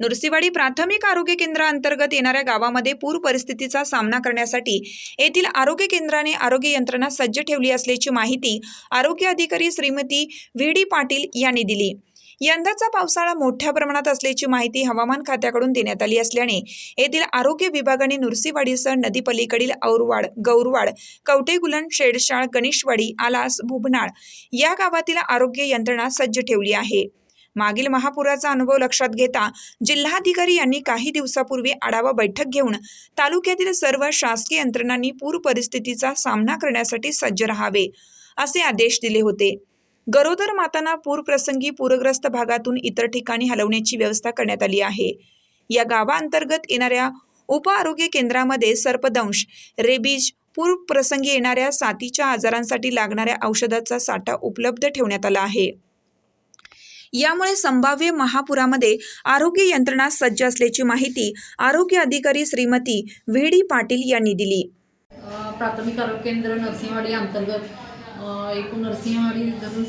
नुरसीवाडी प्राथमिक आरोग्य केंद्राअंतर्गत येणाऱ्या गावामध्ये पूर परिस्थितीचा सामना करण्यासाठी येथील आरोग्य केंद्राने आरोग्य यंत्रणा सज्ज ठेवली असल्याची माहिती आरोग्य अधिकारी श्रीमती व्ही डी पाटील यांनी दिली. यंदाचा पावसाळा मोठ्या प्रमाणात असल्याची माहिती हवामान खात्याकडून देण्यात आली असल्याने येथील आरोग्य विभागाने नुरसीवाडीसह नदीपलीकडील औरवाड गौरवाड कवटेगुलन शेडशाळ गणेशवाडी आलास भुबनाळ या गावातील आरोग्य यंत्रणा सज्ज ठेवली आहे. मागील महापुराचा अनुभव लक्षात घेता जिल्हाधिकारी यांनी काही दिवसापूर्वी आढावा बैठक घेऊन तालुक्यातील सर्व शासकीय यंत्रणांनी पूर परिस्थितीचा सामना करण्यासाठी सज्ज राहावे असे आदेश दिले होते. गरोदर मातांना पूरप्रसंगी पूरग्रस्त भागातून इतर ठिकाणी हलवण्याची व्यवस्था करण्यात आली आहे. या गावाअंतर्गत येणाऱ्या उप आरोग्य केंद्रामध्ये सर्पदंश रेबीज पूरप्रसंगी येणाऱ्या साथीच्या आजारांसाठी लागणाऱ्या औषधाचा साठा उपलब्ध ठेवण्यात आला आहे. यामुळे संभाव्य महापुरामध्ये आरोग्य यंत्रणा सज्ज असल्याची माहिती आरोग्य अधिकारी श्रीमती व्ही डी पाटील यांनी दिली. प्राथमिक आरोग्य केंद्र नरसिंहवाडी अंतर्गत एकूण नरसिंहवाडी धरून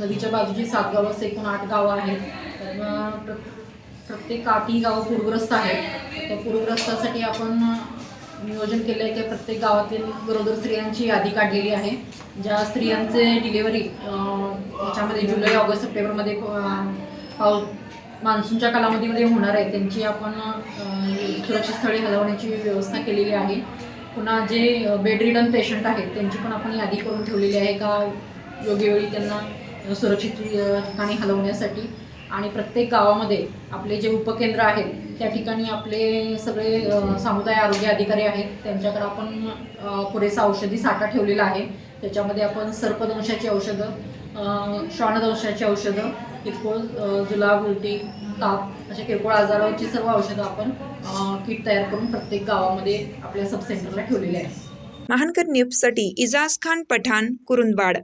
नदीच्या बाजूची सात गावं असं एकूण आठ गावं आहेत. तर, प्रत्येक आठही गावं पूरग्रस्त आहेत. त्या पूरग्रस्तासाठी आपण नियोजन केलं आहे की प्रत्येक गावातील गरोदर स्त्रियांची यादी काढलेली आहे. ज्या स्त्रियांचे डिलेवरी त्याच्यामध्ये जुलै ऑगस्ट सप्टेंबरमध्ये पाऊ मान्सूनच्या कालावधीमध्ये होणार आहे त्यांची आपण सुरक्षित स्थळी हलवण्याची व्यवस्था केलेली आहे. पुन्हा जे बेड रिडन पेशंट आहेत त्यांची पण आपण यादी करून ठेवलेली आहे का योग्य वेळी त्यांना सुरक्षित ठिकाणी हलवण्यासाठी. आणि प्रत्येक गावामध्ये आपले जे उपकेंद्र आहेत त्या ठिकाणी आपले सगळे समुदाय आरोग्य अधिकारी आहेत. त्यांच्याकडे आपण पुरेसा औषधी साठा ठेवलेला आहे. त्याच्यामध्ये आपण सर्पदंशाची औषधं श्वानदंशाची औषधं किरकोळ जुलाब उलटी ताप अशा किरकोळ आजारावरची सर्व औषधं आपण किट तयार करून प्रत्येक गावामध्ये आपल्या सब सेंटरला आहे महानकर न्यूजसाठी इजाज खान पठाण कुरुंदवाड.